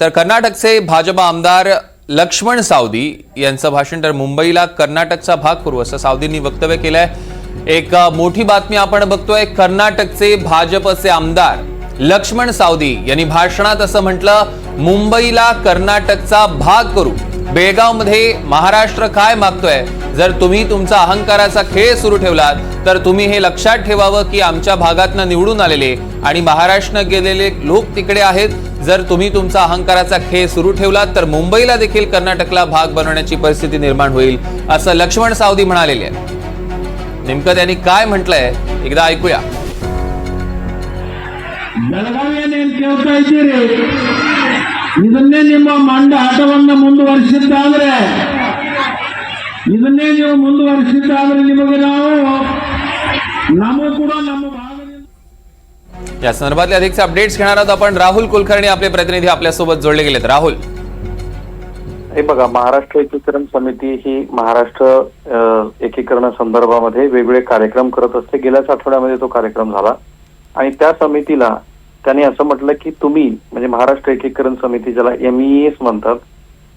तर कर्नाटकचे भाजपा आमदार लक्ष्मण सावदी यांचं भाषण तर मुंबईला कर्नाटकचा भाग करू असं सावदींनी वक्तव्य केलंय एक मोठी बातमी आपण बघतोय कर्नाटकचे भाजपचे आमदार लक्ष्मण सावदी यांनी भाषणात असं म्हटलं मुंबईला कर्नाटकचा भाग करू बेळगावमध्ये महाराष्ट्र काय मागतोय जर तुम्ही तुमचा अहंकाराचा खेळ सुरू ठेवलात तर तुम्ही हे लक्षात ठेवावं की आमच्या भागातनं निवडून आलेले आणि महाराष्ट्र गेलेले लोक तिकडे आहेत जर तुम्ही तुमचा अहंकाराचा खेळ सुरू ठेवलात तर मुंबईला देखील कर्नाटकला भाग बनवण्याची परिस्थिती निर्माण होईल असं लक्ष्मण सावदी म्हणालेले आहे नेमकं त्यांनी काय म्हटलंय एकदा ऐकूया ಬೆಳಗಾವಿಯನ್ನೇನು ಕೇಳ್ತಾ ಇದ್ದೀರಿ ಇದನ್ನೇ ನಿಮ್ಮ ಮಂಡ ಆಟವನ್ನ ಮುಂದುವರಿಸಿದ್ದಾದ್ರೆ ಇದನ್ನೇ ನೀವು ಮುಂದುವರಿಸಿದ್ದಾದ್ರೆ ನಿಮಗೆ ನಾವು ನಮಗೂ ಕೂಡ ನಮ್ಮ ಭಾಗದಿಂದ या संदर्भातले अधिकचे अपडेट्स घेणार आहोत आपण. राहुल कुलकर्णी आपले प्रतिनिधी आपल्यासोबत जोडले गेलेत. राहुल. हे बघा महाराष्ट्र एकीकरण समिती ही महाराष्ट्र एकीकरण संदर्भामध्ये वेगवेगळे कार्यक्रम करत असते. गेल्याच आठवड्यामध्ये तो कार्यक्रम झाला. आणि त्या समितीला त्यांनी असं म्हटलं की तुम्ही म्हणजे महाराष्ट्र एकीकरण समिती ज्याला एमईएस म्हणतात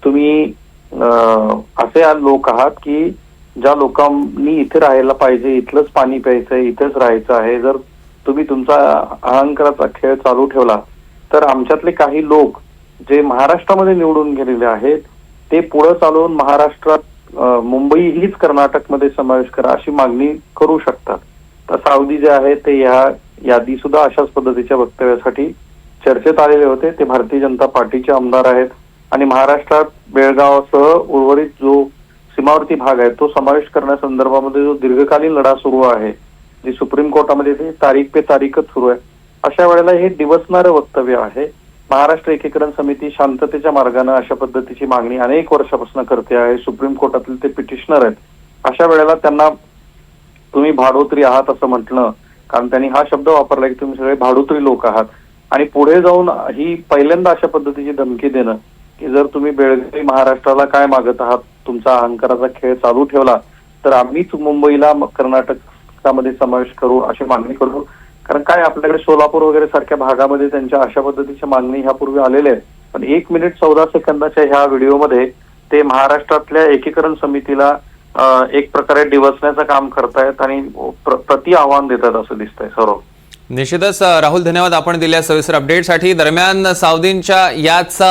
तुम्ही असे लोक आहात की ज्या लोकांनी इथे राहायला पाहिजे इथलंच पाणी प्यायचं आहे इथेच राहायचं आहे. जर तुम्ही तुमचा अहंकाराचा खेळ चालू ठेवला तर आमच्यातले काही लोक जे महाराष्ट्रामध्ये निवडून गेलेले आहेत ते पुढे चालवून महाराष्ट्रात मुंबई हीच कर्नाटकमध्ये समावेश करा अशी मागणी करू शकतात. तर सावदी जे आहे ते या यादी सुद्धा अशाच पद्धतीच्या वक्तव्यासाठी चर्चेत आलेले होते. ते भारतीय जनता पार्टीचे आमदार आहेत आणि महाराष्ट्रात बेळगावसह उर्वरित जो सीमावर्ती भाग आहे तो समावेश करण्यासंदर्भामध्ये जो दीर्घकालीन लढा सुरू आहे जी सुप्रीम कोर्टामध्ये तारीख पे तारीखच सुरू आहे. अशा वेळेला हे दिवसणारं वक्तव्य आहे. महाराष्ट्र एकीकरण समिती शांततेच्या मार्गाने अशा पद्धतीची मागणी अनेक वर्षापासून करते आहे. सुप्रीम कोर्टातील ते पिटिशनर आहेत. अशा वेळेला त्यांना तुम्ही भाडोत्री आहात असं म्हटलं कारण त्यांनी हा शब्द वापरला की तुम्ही सगळे भाडोत्री लोक आहात. आणि पुढे जाऊन ही पहिल्यांदा अशा पद्धतीची धमकी देणं की जर तुम्ही बेळगावी महाराष्ट्राला काय मागत आहात तुमचा अहंकाराचा खेळ चालू ठेवला तर आम्हीच मुंबईला कर्नाटक त्यामध्ये समावेश करू अशी मागणी करू. कारण काय आपल्याकडे सोलापूर वगैरे सारख्या भागामध्ये त्यांच्या अशा पद्धतीच्या मागणी ह्यापूर्वी आलेल्या आहेत. पण एक मिनिट चौदा सेकंदाच्या ह्या व्हिडिओमध्ये ते महाराष्ट्रातल्या एकीकरण समितीला एक प्रकारे डिवसण्याचं काम करतायत आणि प्र- प्रति आव्हान देतात असं दिसतंय सर्व. निश्चितच राहुल धन्यवाद आपण दिल्या सविस्तर अपडेटसाठी. दरम्यान सावदींच्या याच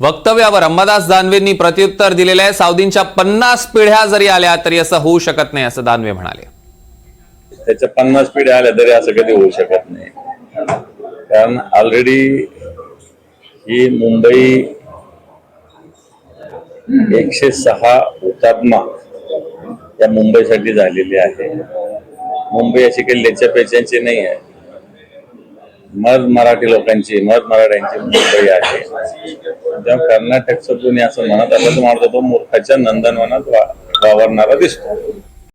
वक्तव्यावर अंबादास दानवेंनी प्रत्युत्तर दिलेलं आहे. सावदींच्या पन्नास पिढ्या जरी आल्या तरी असं होऊ शकत नाही असं दानवे म्हणाले. त्याच्या पन्नास पिढ्या आल्या तरी असं कधी होऊ शकत नाही. कारण ऑलरेडी ही मुंबई एकशे सहा हुतात्मा या मुंबईसाठी झालेली आहे. मुंबई अशी काही लेच्या पेच्यांची नाही आहे. मध मराठी लोकांची मध मराठ्यांची मुंबई आहे. तेव्हा कर्नाटकचं कोणी असं म्हणत असं तर म्हणतो तो मूर्खाच्या नंदनवनात वा- वावरणारा दिसतो.